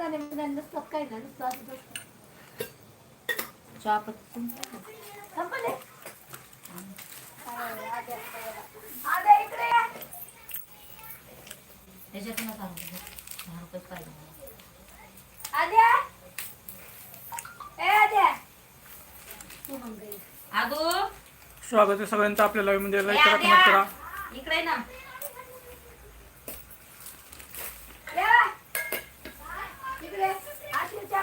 शेंगदाणे बिंगदाणे नसतात काही नाही नुसतं असंच असतं. चहापत्ती संपले? काय, दहा रुपये पाहिजे मला. आद्या ए आद्या तू. आदू स्वागत आहे सगळ्यांचं आपल्या लाईव्हमध्ये ए, लाईक करा. कमेंट करा इकडे ना या. इकडे आशीष चहापत्ती धर.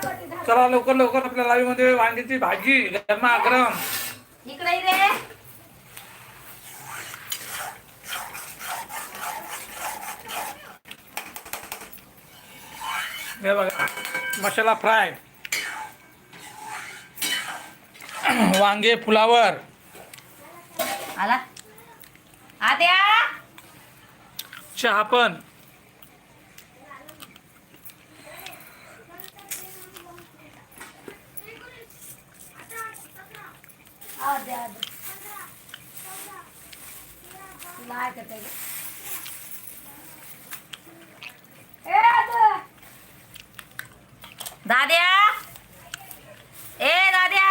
चला लवकर लवकर आपल्या लाईव्हमध्ये वांग्याची भाजी गरमागरम इकडे ये रे. हे बघा मसाला फ्राय. वांगे फुलावर आला. आद्या चहा पण. दाद्या ए दाद्या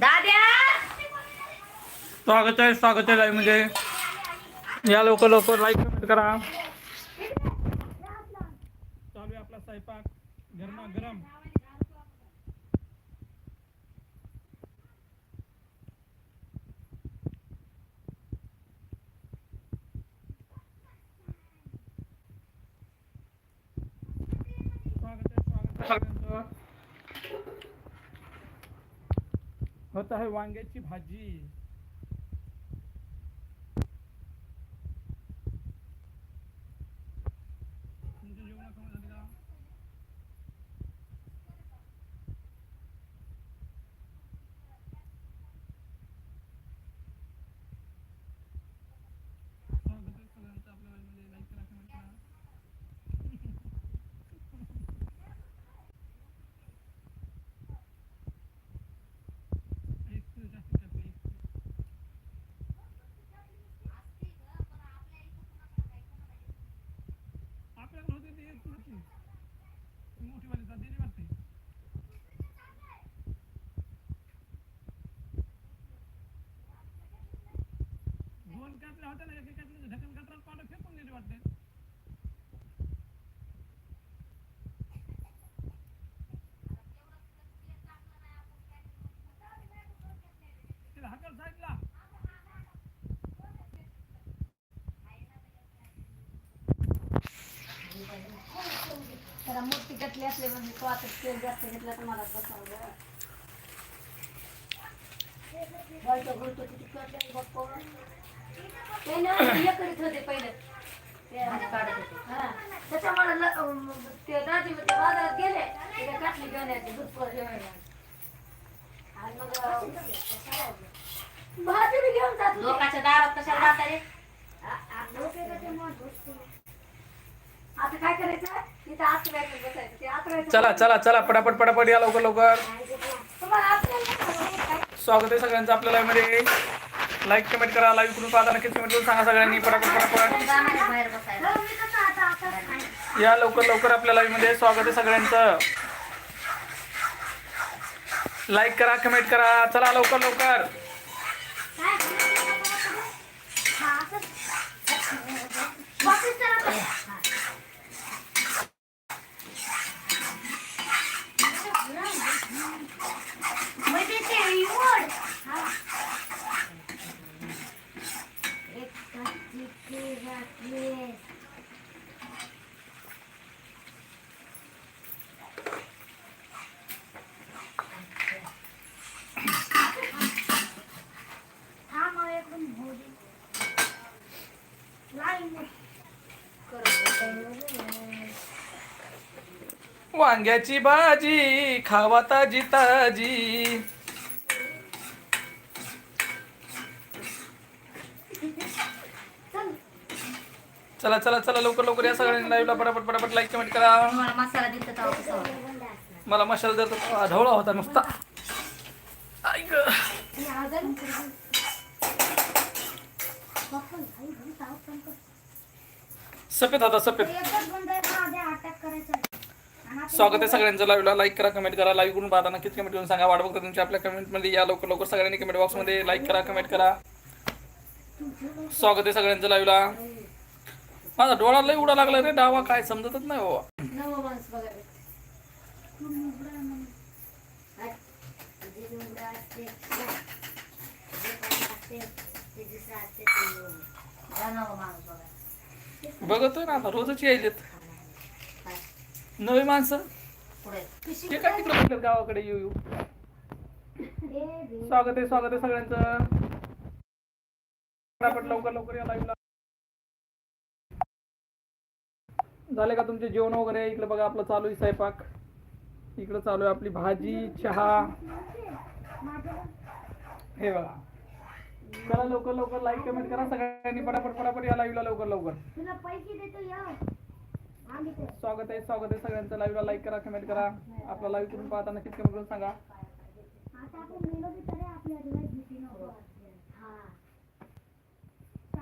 दाद्या स्वागत आहे स्वागत आहे लाईव्ह मध्ये या लवकर लवकर लाईक कमेंट करा। चालू आहे आपला स्वयंपाक गरमा गरम होत आहे वांग्याची भाजी तुमच्या जेवणात कमी झाली का स्वागत आहे सगळ्यांचं आपल्या लाईव्हमध्ये लाईक करा कमेंट करा एक जास्तीत जास्त एक आपल्याकडे होते ते एक तुळशी मोठी वाली जाते दिली वाटते आपल्या कापल्या होत्या ना एका कापल्याचं ढकन फेकून दिली वाटते. तिला हकल साईडला मूर्ती कटली असली म्हणजे तो आता तेल जास्त घेतला तर मला बसवलं बरं. किती कटलं ते ना हे करीत होते पहिले ते- काढत होते हा. त्याच्यामुळे ल- अं, ते दाजी ते बाजारात गेले ते काय काटली घेऊन यायचे दूध पोरं जेवायला. आणि मग अं, भाजी बी घेऊन जात होते. लोकांच्या दारात कशाला जाता रे आ- आ- लोक आहे का ते मग गोष्टी. आता काय करायचं बसायचं ते आतरायचं चला चला चला पटापट पटापट या लवकर लवकर तुम्हाला काय? स्वागत आहे सगळ्यांचं आपल्या लाईव्हमध्ये लाईक कमेंट करा लाईव्ह करून पाहता नक्कीच कमेंट करून सांगा सगळ्यांनी. पटापट पटापट. या लवकर लवकर आपल्या लाईव्हमध्ये स्वागत आहे सगळ्यांचं. लाईक करा कमेंट करा. चला लवकर लवकर काय? हा, असंच. वापस करा पण. हा. म्हणजे ते reward. हा. एक काची घातली. हा मग एकदम भोरी लाईन वांग्याची भाजी खावा ताजी ताजी. चला चला चला लवकर लवकर या सगळ्यांनी लाईव्हला पटापट पटापट लाईक कमेंट करा. मसाला? मला मशाला देतो ढवळा होता नुसता. ऐक सफेद आता सफेद एकच बंद आहे ना आधी अटॅक करायचा आणि आपण स्वागत आहे सगळ्यांचं. लाईव्हला लाईक करा कमेंट करा. लाईव्ह करून पाहता नक्कीच कमेंट करून सांगा. वाट बघता तुमच्या आपल्या कमेंटमध्ये या लवकर लवकर सगळ्यांनी कमेंट बॉक्समध्ये लाईक करा कमेंट करा. स्वागत आहे सगळ्यांचं लाईव्हला माझा डोळा लई उडा लागला रे डावा काय समजतच नाही बाबा. बघतोय ना आता रोजच यायलेत. नवी माणसं? ते काय तिकडे कुठल्या गावाकडे येऊ येऊ. स्वागत आहे स्वागत आहे सगळ्यांचं. लवकर लवकर या लाईव्हला झाले का तुमचे जेवण वगैरे? इकडे बघा आपलं चालू आहे स्वयंपाक. इकडे चालू आहे आपली भाजी चहा. हे बघा. चला लवकर लवकर लाईक कमेंट करा. सगळ्यांनी पटापट पटापट या लाईव्हला लवकर लवकर. स्वागत आहे स्वागत आहे सगळ्यांचं. लाईव्हला लाईक करा कमेंट करा. आपला लाईव्ह करून पाहता नक्कीच कमेंट करून सांगा.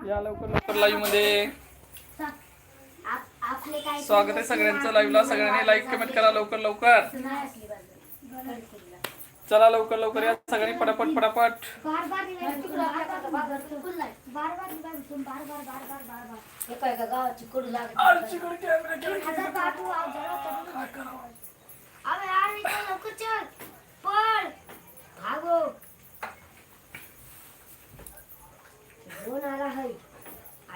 या लवकर लवकर लाईव्हमध्ये. स्वागत आहे सगळ्यांचं. लाईव्हला सगळ्यांनी लाईक कमेंट करा लवकर लवकर. चला लवकर लवकर या सगळ्यांनी पटापट पटापट. हे फोन आला है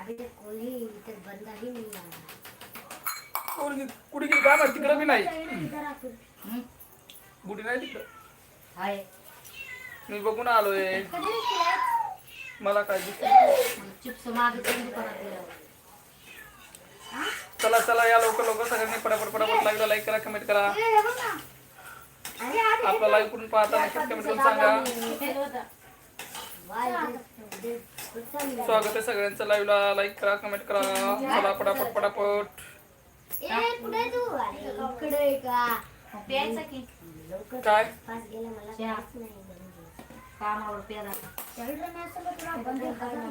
अभी तक कोई इधर बंदा ही? नहीं आया कुठे गेली? काय माहिती? तिकडे बी नाही. गुढी नाही तिकडं? मी बघून आलोय. कधी मला काय दिसत चिप्स मागे पण दुकानात गेल्यावर चला चला या लवकर लवकर सगळ्यांनी पटापट पटापट लाईव्हला लाईक करा कमेंट करा. ए, हे बघ ना. अरे अरे आपला लाईव्ह करून पाहता नक्कीच कमेंट करून सांगा. स्वागत आहे सगळ्यांचं लाईव्हला लाईक करा कमेंट करा. चला पटापट पटापट. ए कुठे तू? अरे इकडे आहे का? मग प्यायचं की? लवकर. काय? कामावर प्यायला.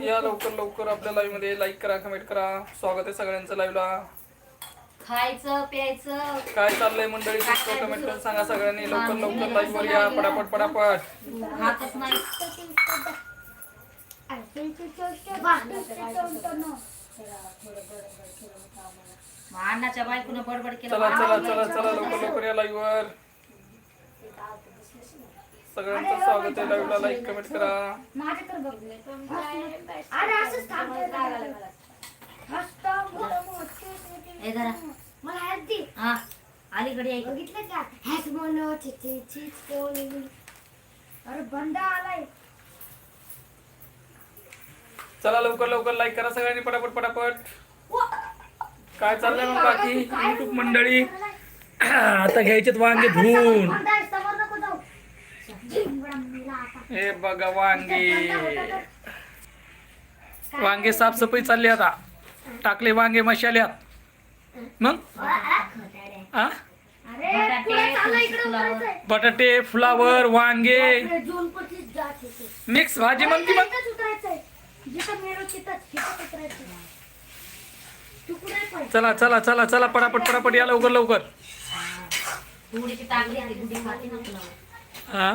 या लवकर लवकर आपल्या लाईव्हमध्ये लाईक करा कमेंट करा. स्वागत आहे सगळ्यांचं लाईव्हला खायचं प्यायचं. काय चाललंय मंडळी? कमेंट करून सांगा सगळ्यांनी. लवकर लवकर लाईव्ह वर या. पटापट पटापट. हातच नाही. मग अण्णाच्या बायकोनं बडबड केलं चला चला चला चला लवकर लवकर या लाईव्ह वर सगळ्यांचं स्वागत आहे लाईव्हला. लाईक कमेंट करा. माझ्याकडे बघ. अरे असंच थांबतोय. मस्त मोठं मोठं. हे जरा. मला हात दे. हा अलीकडे बघितलं का? हॅस ठेवलेली. अरे बंद आलाय. चला लवकर लवकर लाईक करा सगळ्यांनी पटापट पटापट. काय चाललंय मग बाकी? युट्यूब मंडळी. आता घ्यायचेत वांगे धुवून. हे बघा वांगे. वांगे साफसफाई चालली आता. टाकले वांगे मशाल्यात. मग? उतरायचंय. बटाटे फ्लावर वांगे. मिक्स भाजी म्हणती मग इथंच उतरायचंय. जिथं मेलो तिथंच तिथंच उतरायचं तू कुठे पाहिजे चला चला चला चला पटापट पटापट या लवकर लवकर. हा?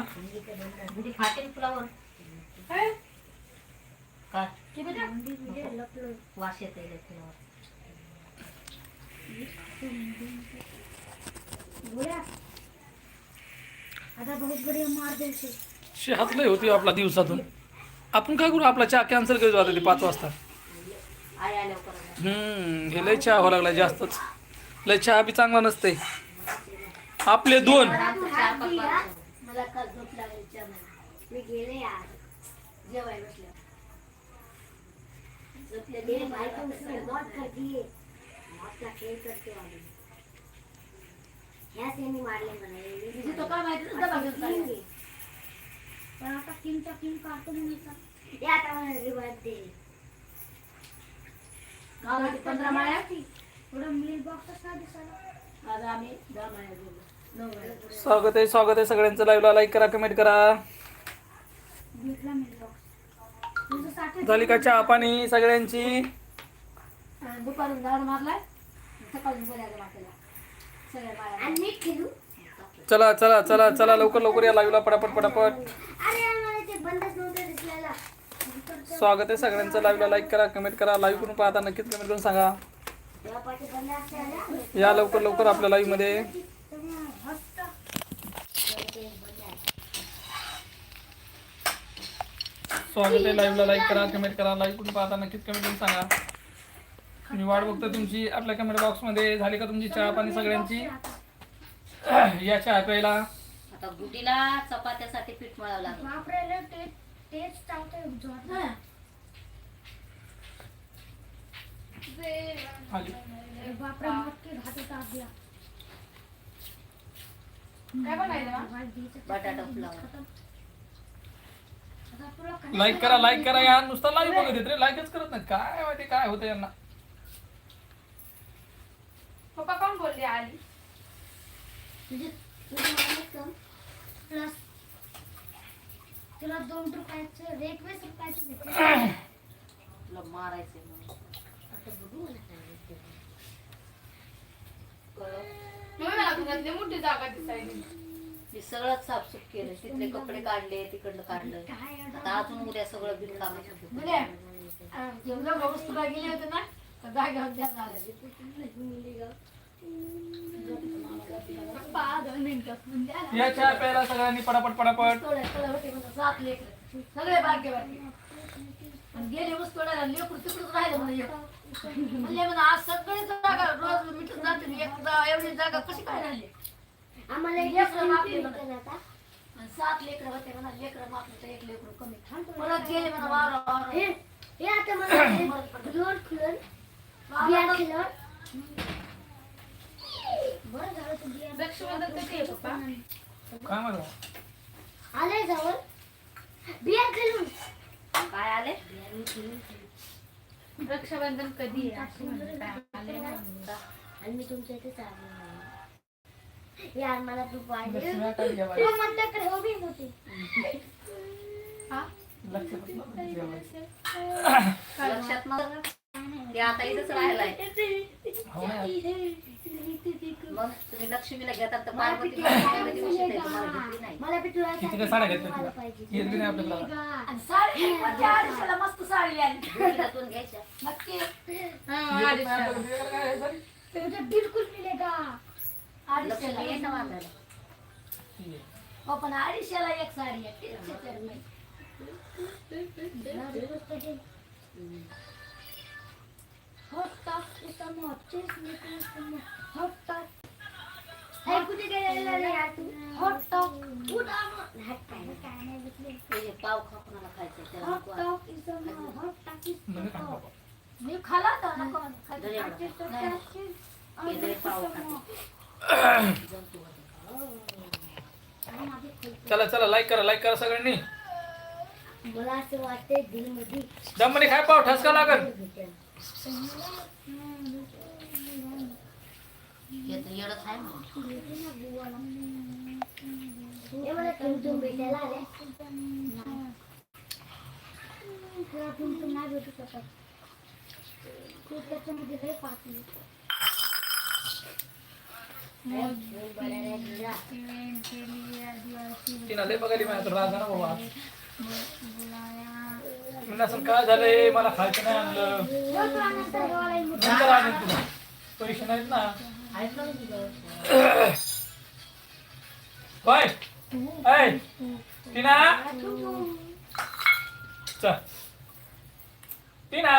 हातलंही होती आपला दिवसातून. आपण काय करू? आपला चहा कॅन्सल करू आता ते पाच वाजता. हम्म हे लय चहा व्हावं लागला जास्तच. लय चहा बी चांगला नसते आपले दोन. पण आता किमचा किम काढतो मी या आता मला रिवाज दे. गावाची पंधरा माळ्या. थोडं मिल बॉक्स का दिसायला आज आम्ही दहा माळ्या गेलो. नऊ माळ्या स्वागत आहे स्वागत आहे सगळ्यांचं. लाईव्हला लाईक करा कमेंट करा. झाली का चहा पाणी सगळ्यांची? आणि दुपारून झाड मारलाय. सकाळून बोलायला वाटायला सगळ्या बाया आणि मीठ खेळू. चला चला चला चला. लवकर लवकर या लाईव्हला पटापट पटापट. अरे आम्हाला ते बंदच नव्हतं. दिसलेला स्वागत आहे सगळ्यांचं. लाईव्हला लाईक करा कमेंट करा. लाईव्ह करून पाहता नक्कीच कमेंट करून सांगा. या लवकर लवकर आपल्या लाईव्हमध्ये. स्वागत आहे. लाईव्हला लाईक करा कमेंट करा. लाईव्ह करून पाहता नक्कीच कमेंट करून सांगा. मी वाट बघतो तुमची आपल्या कमेंट बॉक्समध्ये. झाली का तुमची चहा पाणी सगळ्यांची? या चहा प्यायला. आता चपात्यासाठी पीठ मळावं लागलं. बापरे मटकी घातच आपला काय बनायचं बटाटा फ्लावर लाईक करा लाईक करा या नुसतं लाईव्ह बघत येत रे. लाईकच करत नाही काय माहिती काय होतं यांना. पप्पा कोण बोलले आली? प्लस तुला दोन रुपयाचं रेट वीस रुपयाचं भेटलं. तुला मारायचे म्हणून. म्हणून मला घरातली मोठी जागा दिसायली. मी सगळं साफसूफ केलं तिथले कपडे काढले तिकडलं काढलं. काय आता अजून उद्या सगळं बिनकामाचं बोले, अं, जेवढं गवस तुला गेले होते ना तर जागेवर द्या मला. पप्पा, दोन मिनिटं. म्हणजे आला. या चहा प्यायला सगळ्यांनी पटापट पटापट लेकरं. सगळे बारके बारके आणि गेले ऊस तोडायला लेकरू तिकडून राहिलं म्हणे एक. म्हणले म्हणा आज सगळे जागा रोज मिटून जाते एक जा- एवढी जागा कशी काय राहिली आम्हाला लेकरं मापले म्हणा. आणि सात लेकरं होते म्हणा लेकरं मापले तर एक लेकरं कमी परत गेले म्हणा वावर वावर हे आता मला दोन बिया झालं तू बिया रक्षाबंधन कधी आहे पप्पा. काय म्हणतो आले जवळ. बिया खेळून काय आले? रक्षाबंधन कधी आहे? असं म्हणतात. आले ना. आणि मी तुमच्या इथे चालले यार मला तू पाहिजे म्हणते हो बी होती. हा? लक्षात मग आता इथंच राहिलाय. हो. मग तुम्ही लक्ष्मीला घेतात तर पार्वती पार्वती दिवशी ते तुम्हाला घेतली नाही. मला किती काय साड्या घेतल्या तुला नाही आणि साडी म्हणजे अडीचशेला मस्त साडी आली गुडीलातून घ्यायच्या. नक्की. हा. नाही बिलकुल मिळेगा लक्ष्मी अडीचशेला. ठीक आहे. हो पण अडीचशेला एक साडी आहे. a more hot dog. पाव खा कोणाला खायचं? मी खाला होता पाव. चला चला लाईक करा लाईक करा सगळ्यांनी मला असं वाटतंय दिलमध्ये दमने काय पाव ठसका लागल हे तर येडच आहे म्हणून. हे मला तुमतून भेटायला आले तुला तुमतून नाही भेटू शकत तू त्याच्यामध्ये लय पाहते तिनं लय बघाली माझ्या राजा ना बाबा म्हणलं असं काय झालंय मला खायचं नाही आणलं नंतर आणेल तुला पैसे नाहीत ना आहेत ना तुझं? होय ऐ टीना चल टीना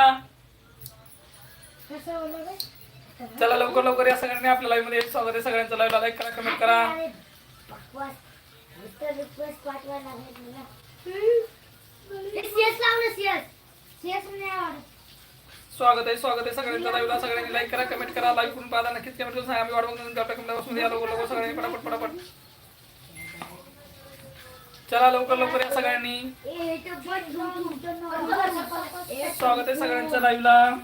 चला लवकर लवकर या सगळ्यांनी आपल्या लाईव्हमध्ये स्वागत आहे सगळ्यांचं. लाईव्ह लाईक करा कमेंट करा. स्वागत आहे स्वागत आहे. सगळ्यांचं लाईव्हला सगळ्यांनी लाईक करा कमेंट करा लाईव्ह करून पाहा. नक्कीच कमेंट करून सांगा. आम्ही वाट बघतो आपल्या कमेंट या लवकर लवकर सगळ्यांनी पटापट पटापट. चला लवकर लवकर या सगळ्यांनी. स्वागत आहे सगळ्यांच्या लाईव्हला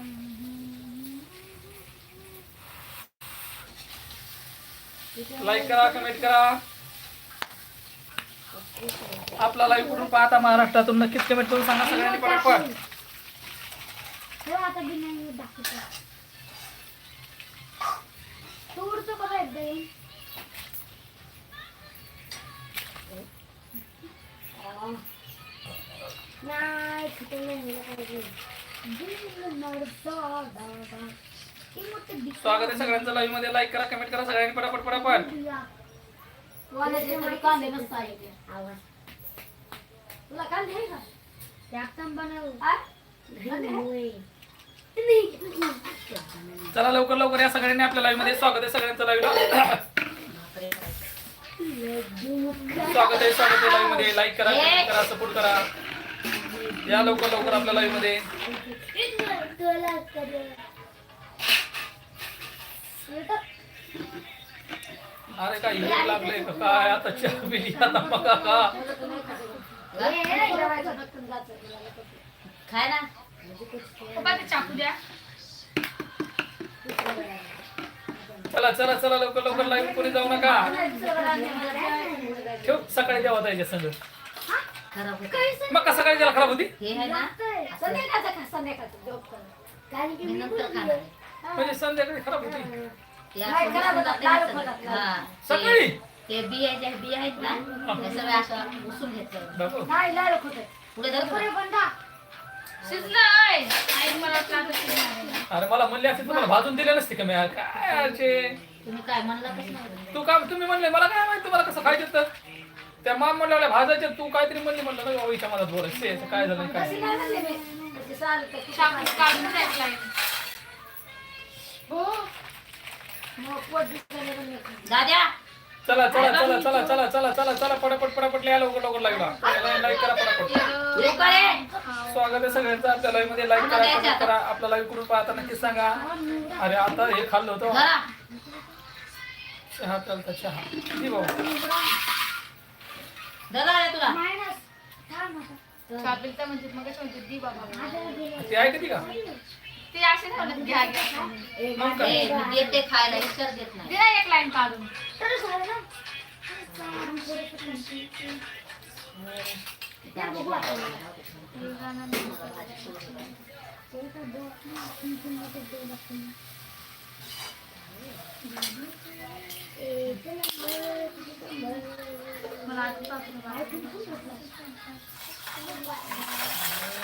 लाईक करा कमेंट करा. आपला लाईव्ह कुठून पाहता? महाराष्ट्रातून. नक्कीच कमेंट करून सांगा सगळ्यांनी पटापट. हो आता बी नाही दाखवतो. तू बघा एकदा स्वागत आहे सगळ्यांचं लाईव्हमध्ये. लाईक करा कमेंट करा सगळ्यांनी पटापट पटापट. कांदे नसता आवाज. तुला कांदे का? चला लवकर लवकर या सगळ्यांनी आपल्या लाईव्हमध्ये स्वागत आहे सगळ्यांचं लाईव्हला स्वागत आहे स्वागत आहे लाईव्हमध्ये. लाईक करा कमेंट करा सपोर्ट करा. या लवकर लवकर आपल्या लाईव्हमध्ये. अरे काय हे लागलंय का? काय आता चहा पिली? आता बघा. का खाय ना. चला चला चला लवकर लवकर लाईव्ह कोणी जाऊ नका. ठेव सकाळी जेव्हा जायचे संग मग का सकाळी त्याला खराब होती? म्हणजे संध्याकाळी खराब होती. सकाळी? ते बिया आहेत ना असं उसून घेतलं. पुढे पुढे. शिजलं आहे आई मला वाटलं आता शिजणार आहे. अरे मला म्हणले असते तुम्हाला भाजून दिले नसते का मी? यार? काय यारचे तुम्ही काय म्हणला कसं नाही तू काय तुम्ही म्हणले मला काय माहिती तुम्हाला कसं खायचं तर? त्या माम म्हणल्या भाजायचे तू काहीतरी म्हणली. म्हणलं ना ओळीच्या मला बोलायचं ते काय झालं काय नाही म्हणले मी? त्याची साल तर किती चाकू काढून टाकला आहे. हो. मग पोट. दाद्या. चला चला चला चला चला चला चला चला पटापट पटापट लिहा लवकर लवकर लागला. लाईक करा पटापट. लोकारे स्वागत आहे सगळ्यांचं. आपल्या लाईव्हमध्ये लाईक करा कमेंट करा. आपल्या लाईव्ह करून पाहता नक्कीच सांगा. अरे आता हे खाल्लं होतं. चहा चालता चहा. ठीक भाऊ ते आहे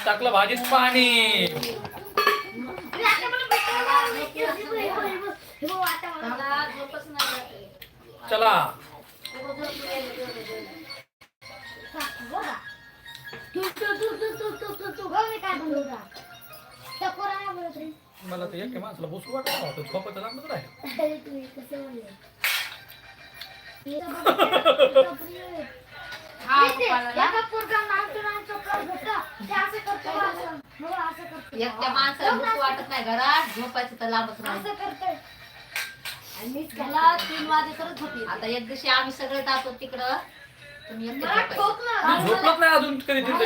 Takla bajis pani. Chala. मला तर एक माणसाला बसू वाटत नव्हतं. झोपत लागलं आहे हा पप्पाला एकट्या माणसाला भूक वाटत नाही घरात. झोपायचं तर लांबच नाही मला तीन वाजेपर्यंत येते. आता एक दिवशी आम्ही सगळे जातो तिकडं. तुम्ही एकटे झोपायचं. झोपलंच नाही अजून कधी तिथे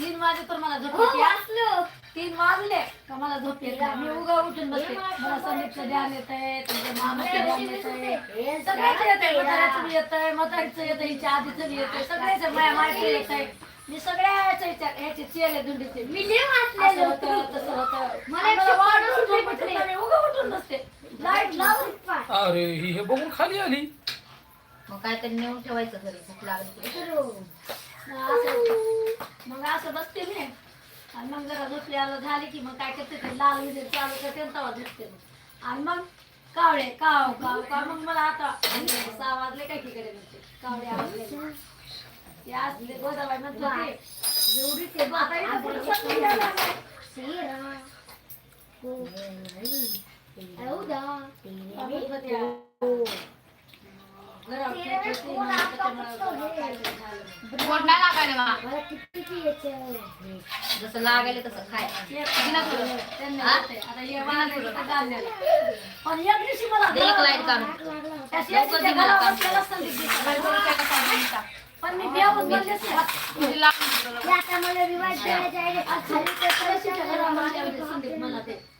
तीन वाजे तर मला झोप येते तीन वाजले का मला झोप येते मी उगा उठून बसते मला संदीपचं ध्यान येत आहे तुमच्या मामाचं ध्यान येत आहे सगळ्याचं येत आहे म्हाताऱ्याचं बी येत आहे म्हातारीचं येत आहे हिच्या आधीचं बी येत आहे सगळ्याचं माया माहिती येत आहे मी सगळ्याच्या विचार ह्याचे चेले धुंडीचे असं होतं तसं होतं. मला वाढून झोप येते मी उगा उठून बसते लाइट लावून अरे ही हे बघून खाली आली. मग काहीतरी नेऊन ठेवायचं घरी भूक लागली. की. मग असं बसते मी. आणि मग जरा झोपली आलं झाली की मग काय करते ते लाल विजय चालू करते आणि तेव्हा झोपते मग. आणि मग कावळे काव काव काव. मग मला आता सहा वाजले काय की कडे म्हणते. कावळे आवडले ते असले गोदाबाई म्हणत एवढी ते इथं पुढं गोड नाही लागायला बा. जसं लागायला तसं खाय. बिना थोडं हा? बिना थोडं. दे एक लाइट काढून. लवकर दे मला काढून. तुझी लावून दे तुला. मला विवाह खाली मला ते.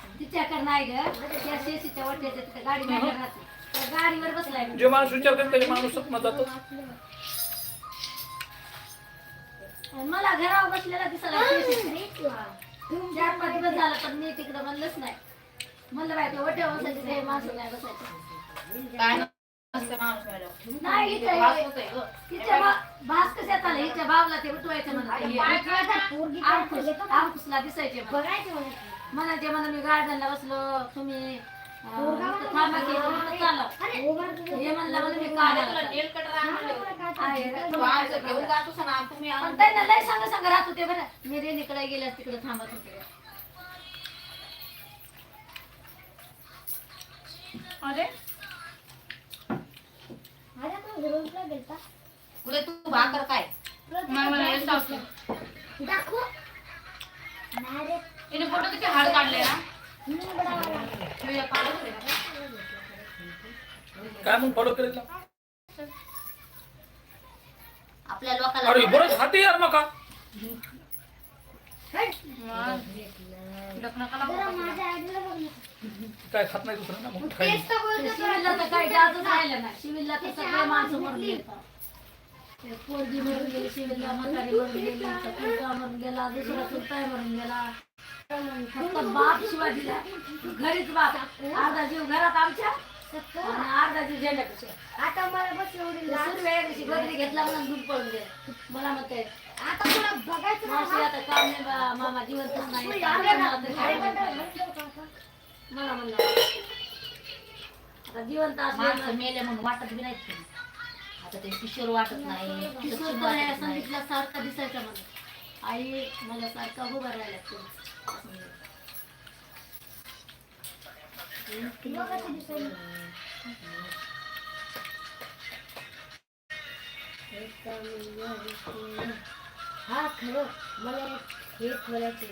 माणूस तिच्याकडे नाही ग. त्या शेतीच्या वाट्याच्या तिथे गाडी नाही राहते. त्या गाडीवर बसलाय मी. जे माणूस विचारतो त्याचे माणूस मत जातो. आणि मला घरावर बसलेला दिसायला शेती. चार पाच दिवस झालं पण मी तिकडे म्हणलंच नाही. म्हणलं बाय ते वट्या बसायचे ते माणसं नाही बसायचे. माणूस. नाही इथं भास कशात आला? हिच्या भावला ते उठवायचं आमकुसला दिसायचे मला. म्हणायचे म्हणा मी गार्डनला बसलो तुम्ही अं, इथं थांबा की हे म्हणलं मी अरे काढायला तुला nail cutter आणलं. आहे रे. तू आज घेऊन जातोस ना, तुम्ही पण आणून त्यांना लय सांगा सांगा राहत होते बरं. मी रेणीकडे गेल्या तिकडे थांबत होते. अरे? पुढे तू भाकर काय मला मला हे सासू. तिने फोटो किती हाड काढले ना? काय मग फॉलो करेल आपल्या लोकांना अरे बरंच खाते यार मका. काय नाही दुसरं ना मग खाईल. शिविरला तर सगळे माणसं मरून पोरगी मरून गेली म्हातारी मरून गेली मरून गेला दुसरा चुलताय मरून गेला. फक्त बाप शिवाजीला घरीच बाप. अर्धा जीव घरात आमच्या आणि अर्धा जीव झेंड्यापेक्षा आता मला बस एवढी घेतला म्हणून दूध पळून गेला. मला म्हणते आता तुला बघायचं मावशी आता काम नाही बा मामा जिवंतच नाही मला म्हणलं आता जिवंत असलं मेले म्हणून वाटत बी नाही आता ते. किशोर वाटत नाही. किशोर वाटत नाही. संगीतला सारखा दिसायचा मला आई मला सारखा उभा राहिला तो. हा खरं. मला हे खोलायचे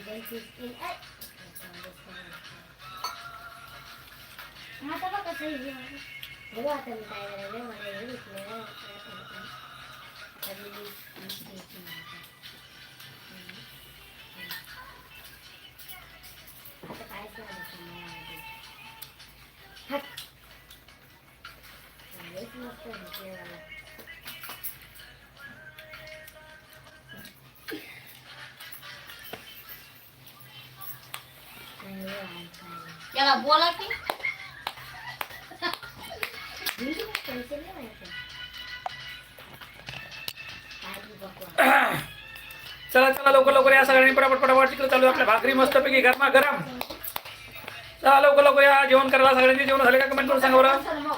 आता बघा सही बघा आता मी काय करायला मला हे विकलं आता मी आता कायच नाही हट लयच चला चला लवकर लवकर या सगळ्यांनी पटापट पटापट तिकडे चालू आपल्या. भाकरी मस्तपैकी गरमा गरम चला लवकर लवकर या. जेवण करायला सगळ्यांचे जेवण झाले का? कमेंट करून सांगा बरं.